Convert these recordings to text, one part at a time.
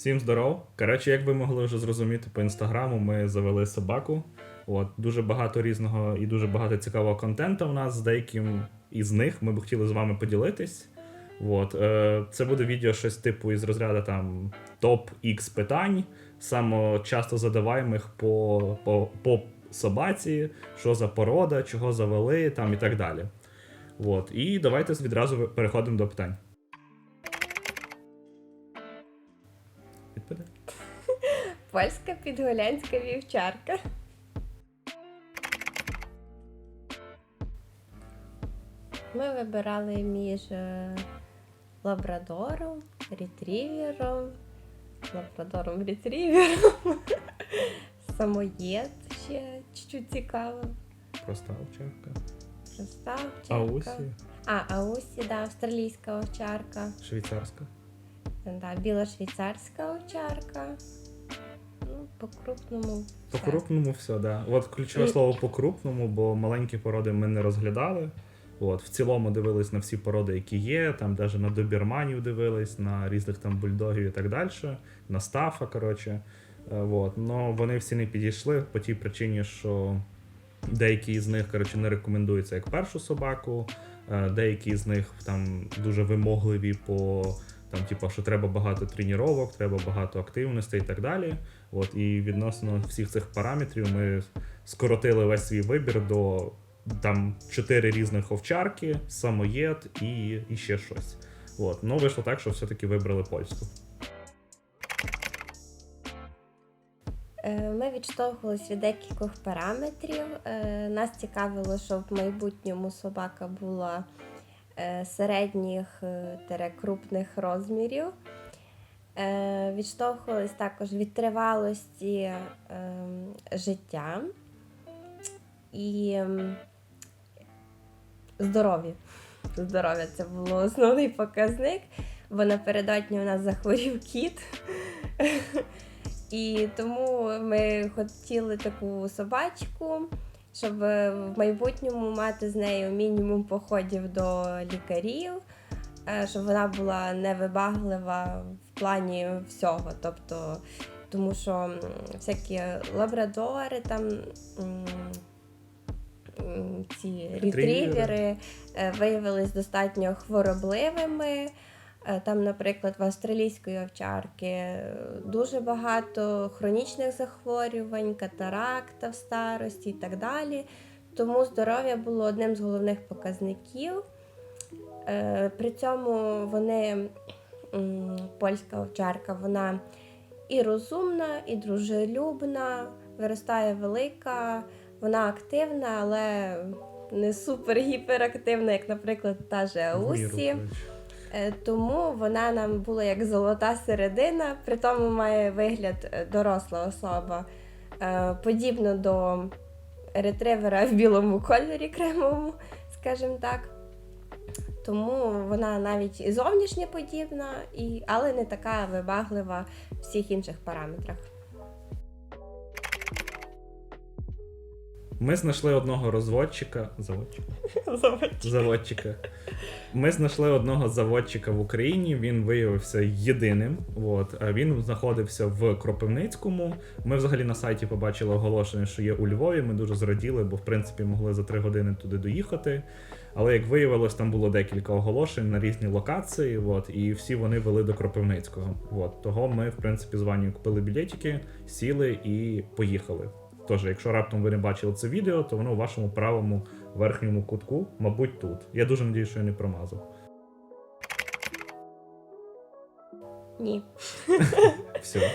Всім здоров. Коротше, як ви могли вже зрозуміти по інстаграму, ми завели собаку. От дуже багато різного і дуже багато цікавого контенту у нас з деяким із них ми б хотіли з вами поділитись. От, е, це буде відео щось типу із розряду там топ X питань, саме часто задаваємих по, по, по собаці, що за порода, чого завели, там і так далі. От, і давайте відразу переходимо до питань. Польська підгулянська вівчарка. Ми вибирали між е, лабрадором, ретрівером, лабрадором, ретрівером, самоєд ще чуть-чуть цікаво. Проста овчарка. Проста овчарка. Аусі, А, Аусі, да, австралійська овчарка. швейцарська. Да, біла швейцарська овчарка. Ну, по крупному. По-крупному все, да. От ключове І- слово по крупному, бо маленькі породи ми не розглядали. От, в цілому дивились на всі породи, які є, там навіть на добірманів дивились, на різних там бульдогів і так далі, на стафа, коротше. Е, От. Но вони всі не підійшли по тій причині, що деякі з них коротше, не рекомендуються як першу собаку, е, деякі з них там дуже вимогливі по там, типу, що треба багато тренувань, треба багато активностей і так далі. От, і відносно всіх цих параметрів ми скоротили весь свій вибір до там чотири різних овчарки, самоєд і, і ще щось. От. Ну, вийшло так, що все-таки вибрали польську. Е, Ми відштовхувалися від декількох параметрів. Е, Нас цікавило, щоб в майбутньому собака була середніх е, крупних розмірів. Е, Відштовхувались також від тривалості життя і здоров'я. Здоров'я це було основний показник, бо напередодні у нас захворів кіт. І тому ми хотіли таку собачку, щоб в майбутньому мати з нею мінімум походів до лікарів, е, щоб вона була невибаглива в плані всього. Тобто, тому що всякі лабрадори, там ці ретрівери е, виявились достатньо хворобливими. Е, Там, наприклад, в австралійської овчарки е, дуже багато хронічних захворювань, катаракта в старості і так далі. Тому здоров'я було одним з головних показників. Е, При цьому вони, польська овчарка, вона і розумна, і дружелюбна, виростає велика, вона активна, але не супер-гіперактивна, як, наприклад, та же Аусі. Е, Тому вона нам була як золота середина, при тому має вигляд е, доросла особа, е, подібно до ретривера в білому кольорі кремовому, скажімо так. Тому вона навіть і зовнішнє подібна, і, але не така вибаглива в всіх інших параметрах. Ми знайшли одного розводчика. Заводчика. заводчика. Ми знайшли одного заводчика в Україні. Він виявився єдиним. От а він знаходився в Кропивницькому. Ми взагалі на сайті побачили оголошення, що є у Львові. Ми дуже зраділи, бо в принципі могли за три години туди доїхати. Але як виявилось, там було декілька оголошень на різні локації. От, і всі вони вели до Кропивницького. От, того ми, в принципі, з Ванею купили білетики, сіли і поїхали. Тож, якщо раптом ви не бачили це відео, то воно у вашому правому верхньому кутку, мабуть, тут. Я дуже надію, що я не промазав. Ні. Все.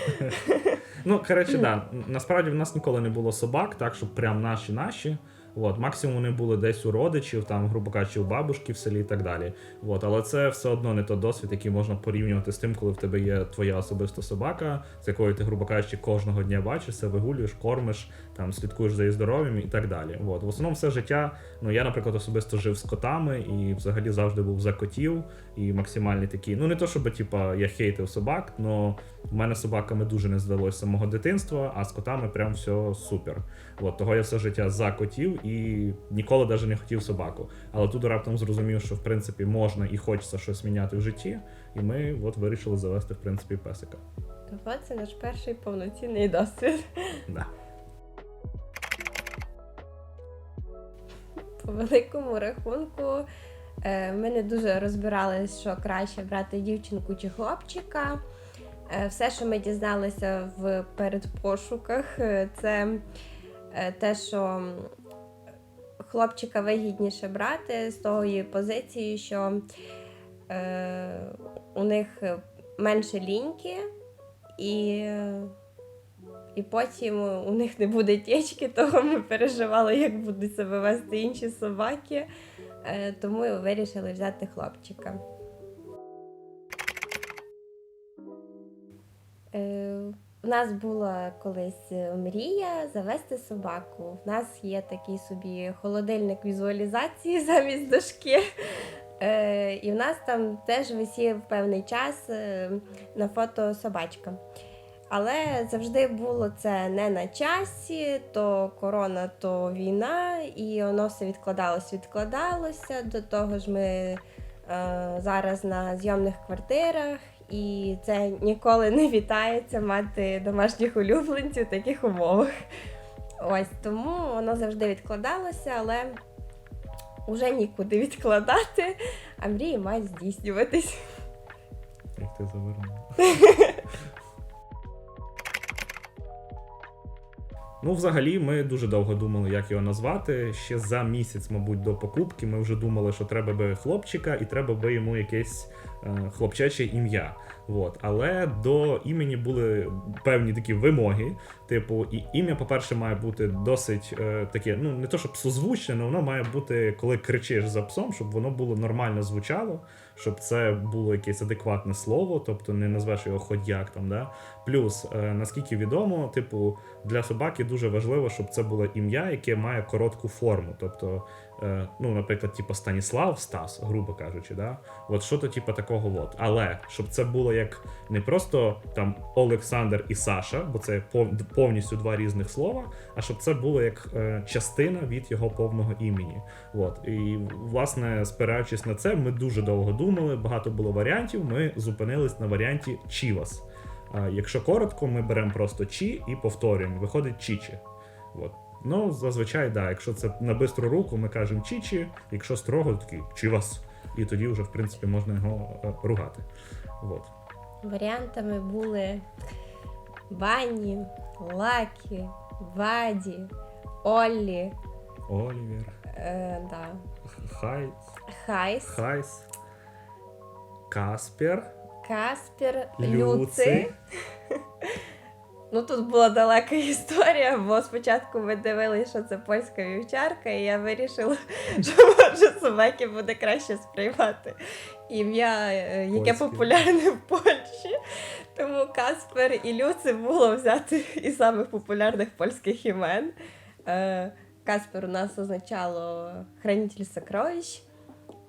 ну, коротше, да. Насправді в нас ніколи не було собак, так, що прям наші наші. От, максимум вони були десь у родичів, там, грубо кажучи, у бабушки в селі і так далі. От, але це все одно не той досвід, який можна порівнювати з тим, коли в тебе є твоя особиста собака, з якою ти, грубо кажучи, кожного дня бачишся, вигулюєш, кормиш, там слідкуєш за її здоров'ям і так далі. От. В основному все життя, ну я, наприклад, особисто жив з котами і взагалі завжди був за котів і максимальний такий. Ну не то, щоб типа я хейтив собак, але в мене собаками дуже не здалося самого дитинства, а з котами прям все супер. От того я все життя за котів і ніколи навіть не хотів собаку. Але тут раптом зрозумів, що в принципі можна і хочеться щось міняти в житті, і ми от вирішили завести в принципі песика. Тобто це наш перший повноцінний досвід. Да. По великому рахунку е, ми не дуже розбирались, що краще брати дівчинку чи хлопчика. Е, Все, що ми дізналися в передпошуках, е, це те, що хлопчика вигідніше брати з тої позиції, що е, у них менше ліньки, і, і потім у них не буде течки, того ми переживали, як будуть себе вести інші собаки. Е, тому вирішили взяти хлопчика. Е, У нас була колись мрія завести собаку. У нас є такий собі холодильник візуалізації замість дошки. Е, і в нас там теж висів певний час е, на фото собачка. Але завжди було це не на часі, то корона, то війна, і воно все відкладалось, відкладалося. До того ж, ми е, зараз на зйомних квартирах, і це ніколи не вітається мати домашніх улюбленців в таких умовах. Ось тому воно завжди відкладалося, але вже нікуди відкладати, а мрії мають здійснюватись. Як ти завернув. Ну, взагалі, ми дуже довго думали, як його назвати. Ще за місяць, мабуть, до покупки ми вже думали, що треба би хлопчика, і треба би йому якесь е, хлопчаче ім'я. От. Але до імені були певні такі вимоги. Типу, і ім'я, по-перше, має бути досить е, таке, ну не то, щоб созвучне, але воно має бути, коли кричиш за псом, щоб воно було нормально звучало, щоб це було якесь адекватне слово, тобто не назвеш його ходяк там. Да? Плюс, е, наскільки відомо, типу, для собаки дуже важливо, щоб це було ім'я, яке має коротку форму. Тобто, ну, наприклад, типу Станіслав, Стас, грубо кажучи, да? от що то типу такого. От. Але щоб це було як не просто там Олександр і Саша, бо це пов- повністю два різних слова, а щоб це було як е, частина від його повного імені. От. І власне, спираючись на це, ми дуже довго думали, багато було варіантів. Ми зупинились на варіанті Чівас. Якщо коротко, ми беремо просто Чі і повторюємо. Виходить Чічі. От. Ну, зазвичай, да, якщо це на бистру руку, ми кажемо Чічі, якщо строго, то такий Чівас. І тоді вже, в принципі, можна його е, ругати. От. Варіантами були Банні, Лакі, Ваді, Оллі, Олівер, е, да, Хай, Хайс, Хайс, Каспер, Каспер, Люци. Люци. Ну тут була далека історія, бо спочатку ми дивилися, що це польська вівчарка, і я вирішила, що може собаки буде краще сприймати ім'я, е, яке популярне в Польщі. Тому Каспер і Люци було взяти із самих популярних польських імен. Е, Каспер у нас означало хранитель сокровищ.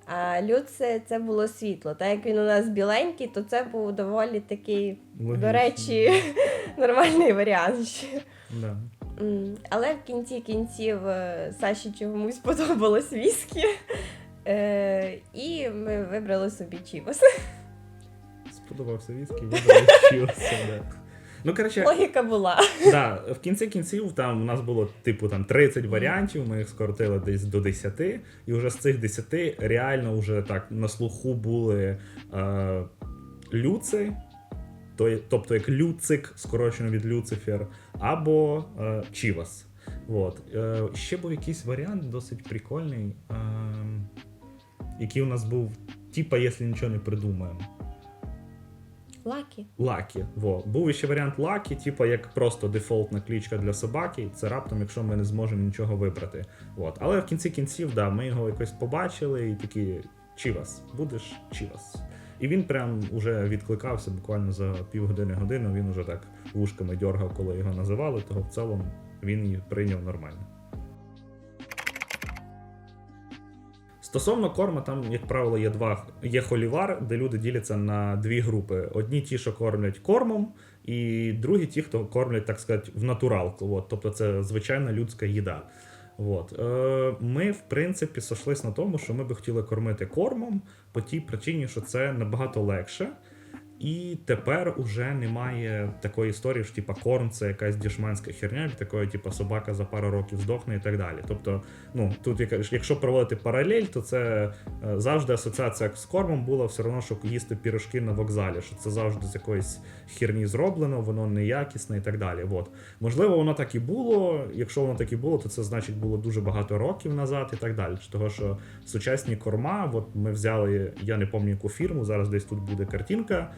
А Люци це було світло. Так як він у нас біленький, то це був доволі такий, до речі, нормальний варіант. ще. Да. М, Але в кінці кінців е, Саші чомусь подобалось віскі. Е, і ми вибрали собі Чівос. Сподобався віскі, вибрали Чіваса, да. Ну, коротше, Логіка була. да, в кінці кінців там у нас було типу там 30 варіантів, ми їх скоротили десь до 10, і вже з цих 10 реально вже так на слуху були е, люци, то, тобто як люцик, скорочено від Люцифер, або е, Чівас. От. Е, ще був якийсь варіант досить прикольний, е, який у нас був, типа, якщо нічого не придумаємо. Лакі. Лакі. Во. Був ще варіант Лакі, типу як просто дефолтна клічка для собаки. Це раптом, якщо ми не зможемо нічого вибрати. От. Але в кінці кінців, да, ми його якось побачили і такі Чівас, будеш Чівас. І він прям уже відкликався буквально за півгодини годину. Він уже так вушками дьоргав, коли його називали, того в цілому він її прийняв нормально. Стосовно корма, там, як правило, є два є холівар, де люди діляться на дві групи: одні ті, що кормлять кормом, і другі ті, хто кормлять, так сказати, в натуралку. От, тобто це звичайна людська їда. От. Е, ми, в принципі, сошлись на тому, що ми би хотіли кормити кормом по тій причині, що це набагато легше. І тепер уже немає такої історії, що типа корм це якась дішманська херня, такої, типа собака за пару років здохне і так далі. Тобто, ну тут якщо проводити паралель, то це е, завжди асоціація з кормом була все одно, що їсти пірожки на вокзалі, що це завжди з якоїсь херні зроблено, воно неякісне і так далі. От. Можливо, воно так і було. Якщо воно так і було, то це значить було дуже багато років назад і так далі. Того, що сучасні корма, от ми взяли, я не пам'ятаю яку фірму, зараз десь тут буде картинка.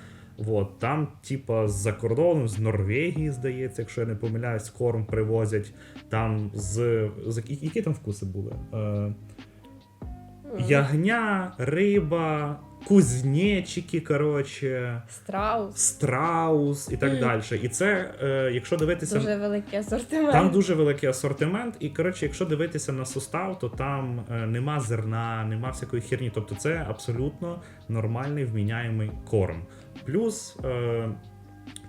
От, там, типа, з-за кордону, з Норвегії, здається, якщо я не помиляюсь, корм привозять. Там з. з які- там вкуси були? Е, ягня, риба, кузнечики, коротше, Страус. страус і так Мгм. далі. І це, е, якщо дивитися. Дуже великий асортимент. Там дуже великий асортимент, і коротше, якщо дивитися на сустав, то там е, нема зерна, нема всякої херні. Тобто це абсолютно нормальний вміняємий корм. Плюс е,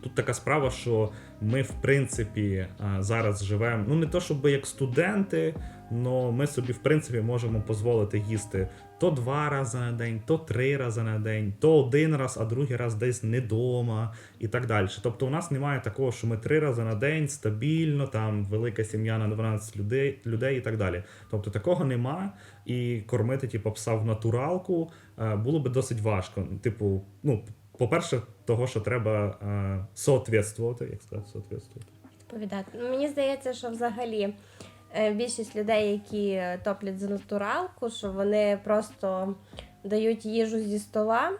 тут така справа, що ми, в принципі, е, зараз живемо. Ну не то, щоб як студенти, але ми собі, в принципі, можемо дозволити їсти то два рази на день, то три рази на день, то один раз, а другий раз десь не дома і так далі. Тобто, у нас немає такого, що ми три рази на день стабільно, там велика сім'я на 12 людей, людей і так далі. Тобто такого нема. І кормити, типу, пса в натуралку е, було би досить важко. Типу, ну, по-перше, того, що треба е, соответствувати, як сказати, соответствувати. відповідати. Ну, Мені здається, що взагалі е, більшість людей, які топлять за натуралку, що вони просто дають їжу зі стола,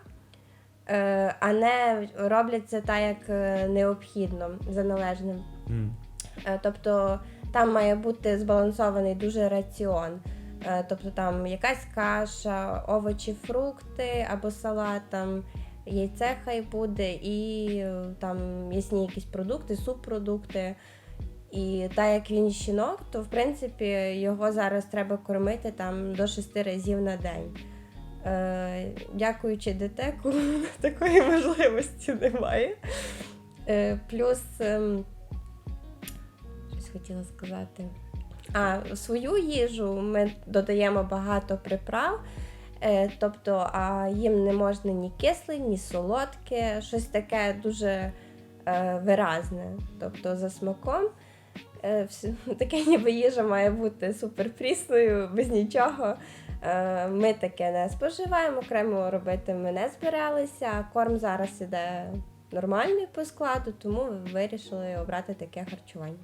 е, а не роблять це так, як е, необхідно за належним. М. Е, Тобто там має бути збалансований дуже раціон. Е, Тобто там якась каша, овочі, фрукти або салат, там яйце хай буде, і е, там м'ясні якісь продукти, субпродукти. І так як він щінок, то в принципі його зараз треба кормити там до 6 разів на день. Е, дякуючи ДТЕКу, такої можливості немає. Е, плюс. ем, Щось хотіла сказати. А свою їжу ми додаємо багато приправ. Е, тобто, а їм не можна ні кисле, ні солодке, щось таке дуже е, виразне. Тобто за смаком. Е, таке ніби їжа має бути суперпрісною, без нічого. Ми таке не споживаємо, окремо робити ми не збиралися. Корм зараз іде нормальний по складу, тому вирішили обрати таке харчування.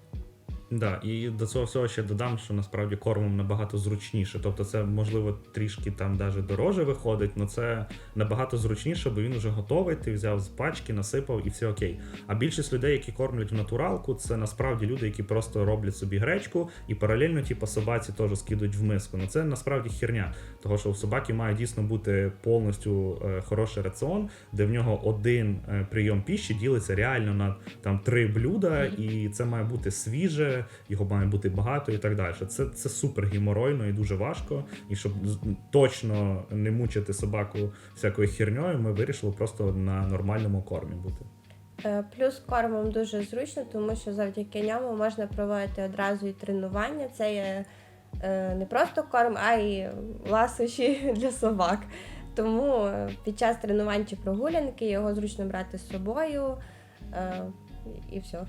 Да, і до цього всього ще додам, що насправді кормом набагато зручніше. Тобто, це можливо трішки там даже дороже виходить, але це набагато зручніше, бо він вже готовий. Ти взяв з пачки, насипав і все окей. А більшість людей, які кормлять в натуралку, це насправді люди, які просто роблять собі гречку і паралельно, типу, собаці теж скидують в миску. Ну це насправді херня, того що у собаки має дійсно бути повністю е, хороший раціон, де в нього один е, прийом піші ділиться реально на там три блюда, і це має бути свіже, його має бути багато і так далі. Це, це супер геморойно і дуже важко. І щоб точно не мучити собаку всякою херньою, ми вирішили просто на нормальному кормі бути. Е, Плюс кормом дуже зручно, тому що завдяки ньому можна проводити одразу і тренування. Це є е, не просто корм, а й ласощі для собак. Тому е, під час тренувань чи прогулянки його зручно брати з собою. І все.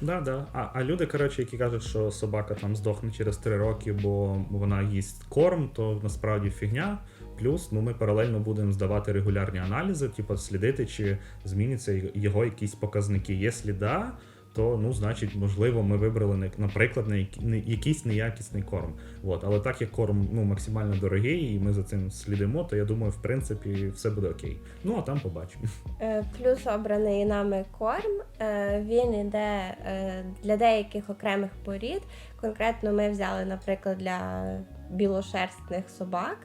Да, да. А, а люди, коротше, які кажуть, що собака там здохне через три роки, бо вона їсть корм, то насправді фігня. Плюс ну, ми паралельно будемо здавати регулярні аналізи, типу слідити, чи зміняться його якісь показники. Є да, то ну, значить, можливо, ми вибрали наприклад, не якийсь неякісний корм. От. Але так як корм ну, максимально дорогий, і ми за цим слідимо, то я думаю, в принципі, все буде окей. Ну а там побачимо. Е, Плюс обраний нами корм. е, Він іде е, для деяких окремих порід. Конкретно ми взяли, наприклад, для білошерстних собак.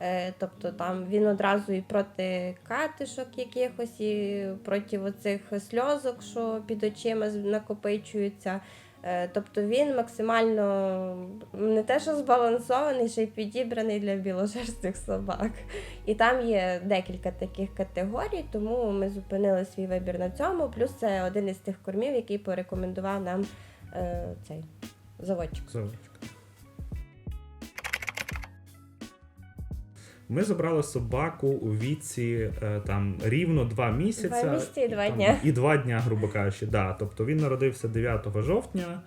Е, Тобто там він одразу і проти катишок якихось, і проти оцих сльозок, що під очима накопичуються. Е, Тобто він максимально не те, що збалансований, ще й підібраний для біложерстних собак. І там є декілька таких категорій, тому ми зупинили свій вибір на цьому. Плюс це один із тих кормів, який порекомендував нам е, цей заводчик. Заводчик. Ми забрали собаку у віці е, там рівно два місяці. Два місяці і два там, дня. І два дня, грубо кажучи. Да. Тобто він народився 9 жовтня,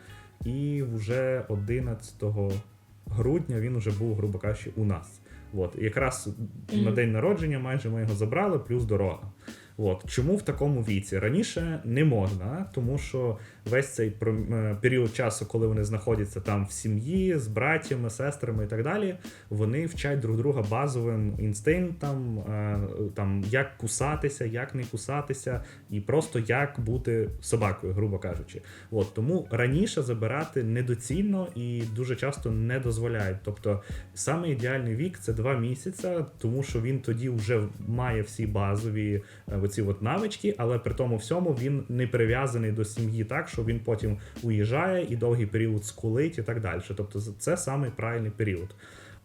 і вже 11 грудня він вже був, грубо кажучи, у нас. От. Якраз на день народження майже ми його забрали, плюс дорога. От. Чому в такому віці? Раніше не можна, тому що весь цей е, період часу, коли вони знаходяться там в сім'ї з братями, сестрами і так далі, вони вчать друг друга базовим інстинктам, е, там як кусатися, як не кусатися, і просто як бути собакою, грубо кажучи. От тому раніше забирати недоцільно і дуже часто не дозволяють. Тобто, саме ідеальний вік це два місяці, тому що він тоді вже має всі базові е, оці от навички, але при тому всьому він не прив'язаний до сім'ї так, що він потім уїжджає і довгий період скулить і так далі. Тобто, це самий правильний період.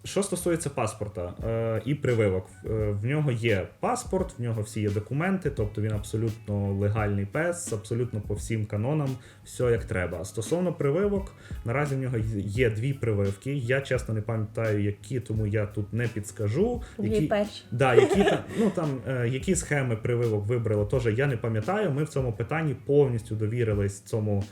Що стосується паспорта е, і прививок, е, в нього є паспорт, в нього всі є документи, тобто він абсолютно легальний пес, абсолютно по всім канонам, все як треба. Стосовно прививок, наразі в нього є дві прививки. Я чесно не пам'ятаю, які, тому я тут не підскажу. Які, перші. Да, які там, ну там е, які схеми прививок вибрали, теж я не пам'ятаю. Ми в цьому питанні повністю довірились цьому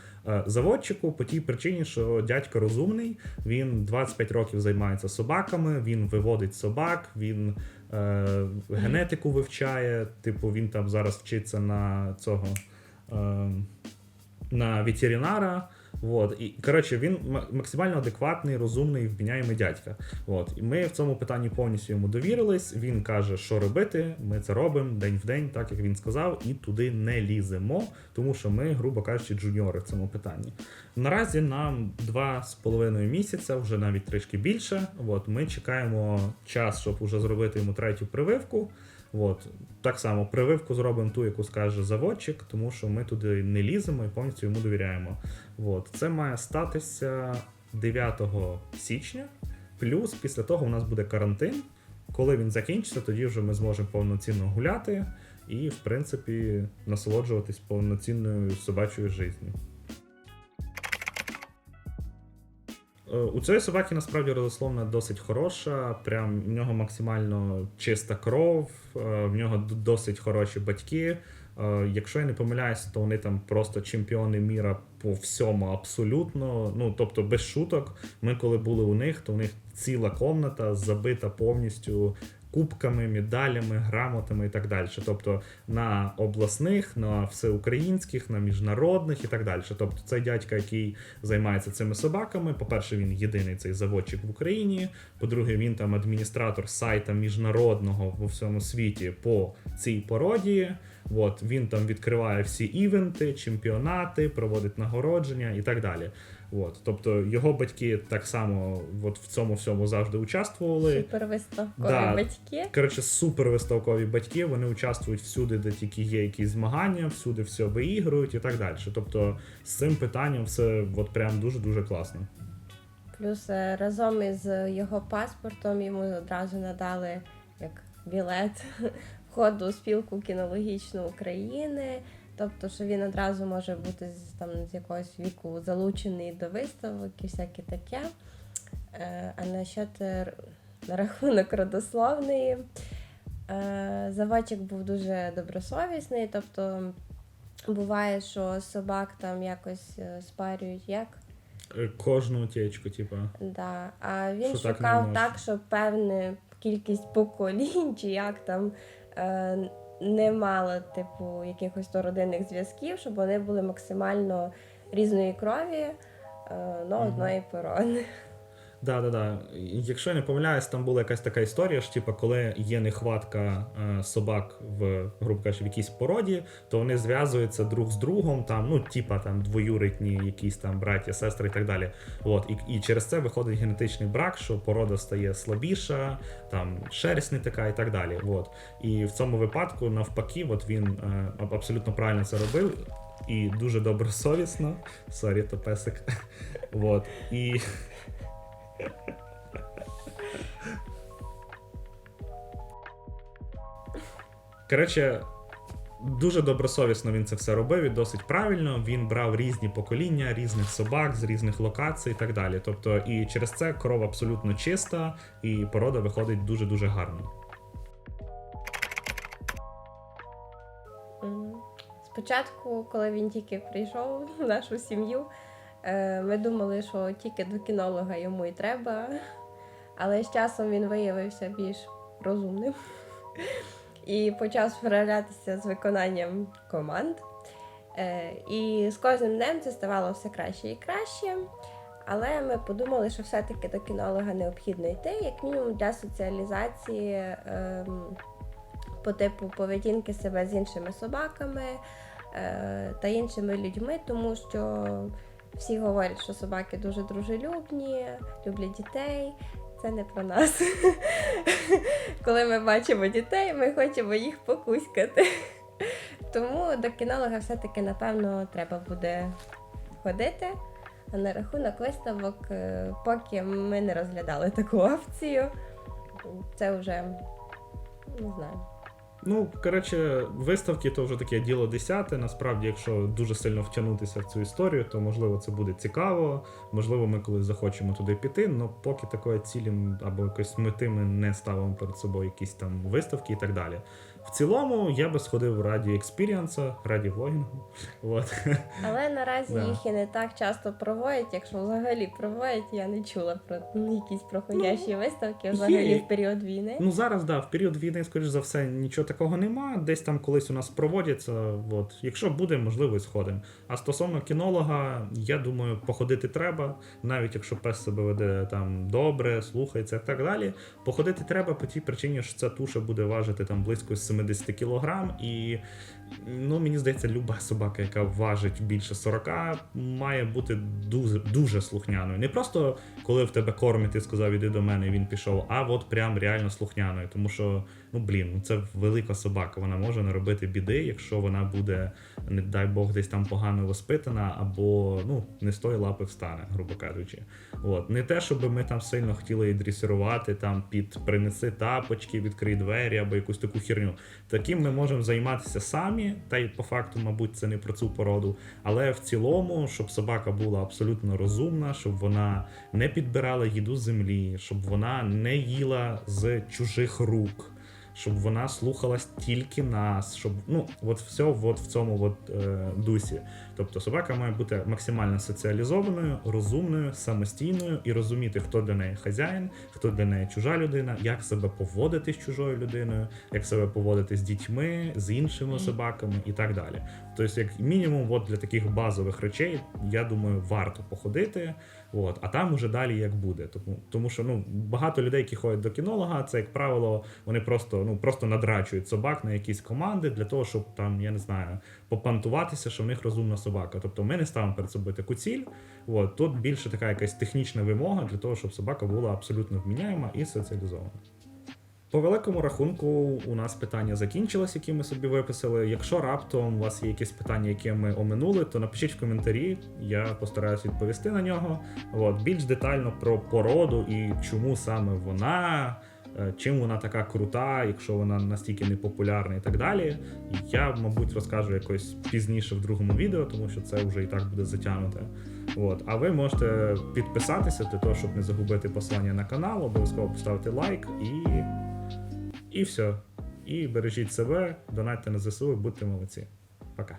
заводчику по тій причині, що дядько розумний. Він 25 років займається собаками, він виводить собак, він е, генетику вивчає. Типу, він там зараз вчиться на цього. Е, на ветеринара. Вот. І коротше, він максимально адекватний, розумний, вміняємий дядька. От. І ми в цьому питанні повністю йому довірились. Він каже, що робити. Ми це робимо день в день, так як він сказав, і туди не ліземо, тому що ми, грубо кажучи, джуніори в цьому питанні. Наразі нам два з половиною місяця, вже навіть трішки більше. От. Ми чекаємо час, щоб уже зробити йому третю прививку. От. Так само прививку зробимо ту, яку скаже заводчик, тому що ми туди не ліземо і повністю йому довіряємо. От. Це має статися 9 січня. Плюс після того у нас буде карантин. Коли він закінчиться, тоді вже ми зможемо повноцінно гуляти і, в принципі, насолоджуватись повноцінною собачою життю. У цієї собаки насправді родословна досить хороша. Прям в нього максимально чиста кров, е, в нього досить хороші батьки. Е, Якщо я не помиляюсь, то вони там просто чемпіони міра по всьому абсолютно. Ну тобто без шуток. Ми коли були у них, то у них ціла комната забита повністю кубками, медалями, грамотами і так далі. Тобто на обласних, на всеукраїнських, на міжнародних і так далі. Тобто цей дядька, який займається цими собаками. По-перше, він єдиний цей заводчик в Україні. По-друге, він там адміністратор сайта міжнародного в всьому світі по цій породі. От він там відкриває всі івенти, чемпіонати, проводить нагородження і так далі. От, тобто його батьки так само от в цьому всьому завжди участвували. Супервиставкові Да. батьки. Коротше, супер виставкові батьки, вони участвують всюди, де тільки є якісь змагання, всюди все виігрують і так далі. Тобто з цим питанням все от прям дуже-дуже класно. Плюс е, разом із його паспортом йому одразу надали як білет входу у спілку кінологічну України. Тобто, що він одразу може бути з там з якогось віку залучений до виставок і всяке таке. Е, А насчет е, на рахунок родословної, е, заводчик був дуже добросовісний, тобто буває, що собак там якось е, спарюють як. Кожну утечку, типу. Да. А він Що шукав можна? так, щоб певна кількість поколінь, чи як там не мала, типу, якихось то родинних зв'язків, щоб вони були максимально різної крові, е, но Мгм. одної породи. Да, да, да. Якщо я не помиляюсь, там була якась така історія, що типу, коли є нехватка е, собак в, грубо кажучи, в якійсь породі, то вони зв'язуються друг з другом, там, ну, типа там двоюрідні якісь там браття, сестри і так далі. От, і, і через це виходить генетичний брак, що порода стає слабіша, там шерсть не така і так далі. От. І в цьому випадку, навпаки, от він е, абсолютно правильно це робив. І дуже добросовісно. Сорі, то песик. От. І Коротше, Дуже добросовісно він це все робив і досить правильно. Він брав різні покоління, різних собак з різних локацій і так далі. Тобто, і через це кров абсолютно чиста, і порода виходить дуже дуже гарно. Спочатку, коли він тільки прийшов в нашу сім'ю, ми думали, що тільки до кінолога йому і треба, але з часом він виявився більш розумним і почав справлятися з виконанням команд. Е, І з кожним днем це ставало все краще і краще. Але ми подумали, що все-таки до кінолога необхідно йти, як мінімум для соціалізації ем, по типу поведінки себе з іншими собаками е, та іншими людьми, тому що всі говорять, що собаки дуже дружелюбні, люблять дітей. Це не про нас. Коли ми бачимо дітей, ми хочемо їх покуськати. Тому до кінолога все-таки, напевно, треба буде ходити. А на рахунок виставок, е, поки ми не розглядали таку опцію, це вже не знаю. Ну, коротше, виставки то вже таке діло десяте. Насправді, якщо дуже сильно втягнутися в цю історію, то можливо це буде цікаво. Можливо, ми колись захочемо туди піти, але поки такої цілі або якось мети ми не ставимо перед собою якісь там виставки і так далі. В цілому я би сходив раді експіріанса, раді влогінгу. От. Але наразі Да. їх і не так часто проводять, якщо взагалі проводять, я не чула про ну, якісь проходящі виставки взагалі є. в період війни. Ну зараз да, в період війни, скоріш за все, нічого такого нема. Десь там колись у нас проводяться. От. Якщо буде, можливо, і сходимо. А стосовно кінолога, я думаю, походити треба, навіть якщо пес себе веде там добре, слухається і так далі. Походити треба по тій причині, що ця туша буде важити там близько 70 кг, і ну мені здається, люба собака, яка важить більше 40, має бути дуже, дуже слухняною. Не просто коли в тебе кормить, ти сказав, іди до мене, і він пішов, а от прям реально слухняною. Тому що, ну блін, ну це велика собака. Вона може наробити біди, якщо вона буде, не дай Бог, десь там погано воспитана, або ну не з тої лапи встане, грубо кажучи. От не те, щоб ми там сильно хотіли її дресирувати, там під принеси тапочки, відкрий двері або якусь таку херню. Таким ми можемо займатися самі, та й по факту, мабуть, це не про цю породу. Але в цілому, щоб собака була абсолютно розумна, щоб вона не підбирала їду з землі, щоб вона не їла з чужих рук. Щоб вона слухалась тільки нас, щоб ну от все от в цьому от, е, дусі. Тобто собака має бути максимально соціалізованою, розумною, самостійною і розуміти, хто для неї хазяїн, хто для неї чужа людина, як себе поводити з чужою людиною, як себе поводити з дітьми, з іншими собаками і так далі. Тобто, як мінімум, от для таких базових речей, я думаю, варто походити. От, а там уже далі як буде. Тому, тому що ну, багато людей, які ходять до кінолога, це, як правило, вони просто, ну, просто надрачують собак на якісь команди для того, щоб там, я не знаю, попантуватися, що в них розумна собака. Тобто ми не ставимо перед собою таку ціль. От, тут більше така якась технічна вимога для того, щоб собака була абсолютно вміняєма і соціалізована. По великому рахунку, у нас питання закінчилось, які ми собі виписали. Якщо раптом у вас є якісь питання, які ми оминули, то напишіть в коментарі, я постараюсь відповісти на нього. От, більш детально про породу і чому саме вона, е, чим вона така крута, якщо вона настільки непопулярна і так далі. Я, мабуть, розкажу якось пізніше в другому відео, тому що це вже і так буде затягнуте. От, а ви можете підписатися для того, щоб не загубити посилання на канал, обов'язково поставити лайк і. І все. І бережіть себе, донатьте на ЗСУ, будьте молодці. Пока.